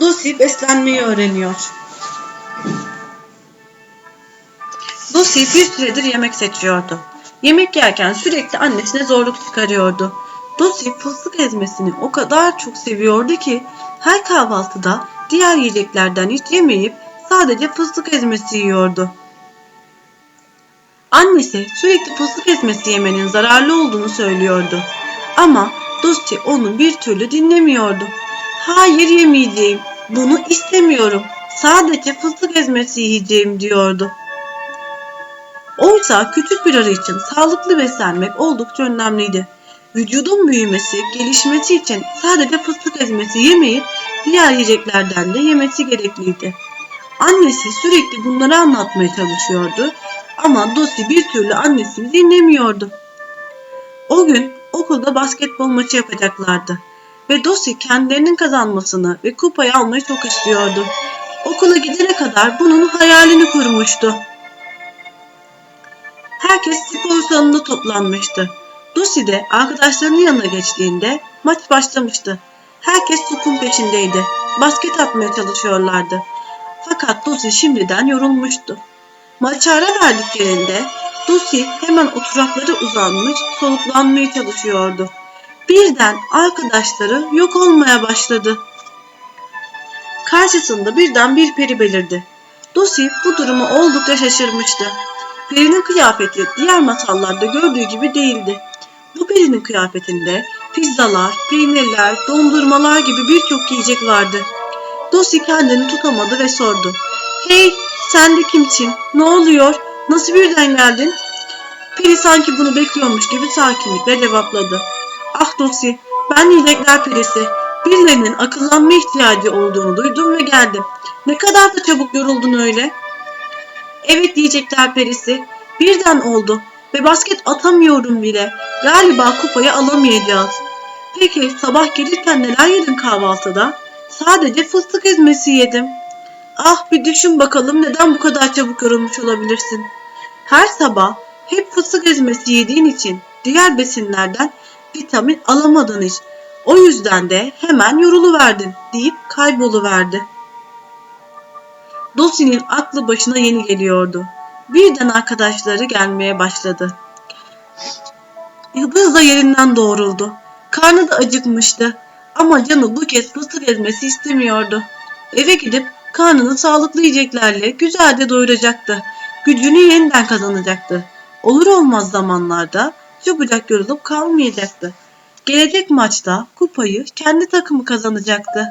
Lucy beslenmeyi öğreniyor. Lucy bir süredir yemek seçiyordu. Yemek yerken sürekli annesine zorluk çıkarıyordu. Lucy fıstık ezmesini o kadar çok seviyordu ki her kahvaltıda diğer yiyeceklerden hiç yemeyip sadece fıstık ezmesi yiyordu. Annesi sürekli fıstık ezmesi yemenin zararlı olduğunu söylüyordu. Ama Lucy onu bir türlü dinlemiyordu. Hayır yemeyeceğim, bunu istemiyorum, sadece fıstık ezmesi yiyeceğim diyordu. Oysa küçük bir arı için sağlıklı beslenmek oldukça önemliydi. Vücudun büyümesi, gelişmesi için sadece fıstık ezmesi yemeyip diğer yiyeceklerden de yemesi gerekliydi. Annesi sürekli bunları anlatmaya çalışıyordu ama Lucy bir türlü annesini dinlemiyordu. O gün okulda basketbol maçı yapacaklardı ve Lucy kendilerinin kazanmasını ve kupayı almayı çok istiyordu. Okula gidene kadar bunun hayalini kurmuştu. Herkes spor salonunda toplanmıştı. Lucy de arkadaşlarının yanına geçtiğinde maç başlamıştı. Herkes topun peşindeydi. Basket atmaya çalışıyorlardı. Fakat Lucy şimdiden yorulmuştu. Maça ara verdiklerinde Lucy hemen oturakları uzanmış soluklanmaya çalışıyordu. Birden arkadaşları yok olmaya başladı. Karşısında birden bir peri belirdi. Lucy bu duruma oldukça şaşırmıştı. Perinin kıyafeti diğer masallarda gördüğü gibi değildi. Bu perinin kıyafetinde pizzalar, peynirler, dondurmalar gibi birçok yiyecek vardı. Lucy kendini tutamadı ve sordu. Hey sen de kimsin? Ne oluyor? Nasıl birden geldin? Peri sanki bunu bekliyormuş gibi sakinlikle cevapladı. Lucy ben yiyecekler perisi. Birilerinin akıllanma ihtiyacı olduğunu duydum ve geldim. Ne kadar da çabuk yoruldun öyle. Evet diyecekler perisi. Birden oldu ve basket atamıyorum bile. Galiba kupayı alamayacağız. Peki sabah gelirken neler yedin kahvaltıda? Sadece fıstık ezmesi yedim. Ah bir düşün bakalım neden bu kadar çabuk yorulmuş olabilirsin. Her sabah hep fıstık ezmesi yediğin için diğer besinlerden vitamin alamadın hiç. O yüzden de hemen yoruluverdin deyip kayboluverdi. Dulce'nin aklı başına yeni geliyordu. Birden arkadaşları gelmeye başladı. Hızla yerinden doğruldu. Karnı da acıkmıştı. Ama canı bu kez fıstık ezmesi istemiyordu. Eve gidip karnını sağlıklı yiyeceklerle güzelce doyuracaktı. Gücünü yeniden kazanacaktı. Olur olmaz zamanlarda çabucak yorulup kalmayacaktı. Gelecek maçta kupayı kendi takımı kazanacaktı.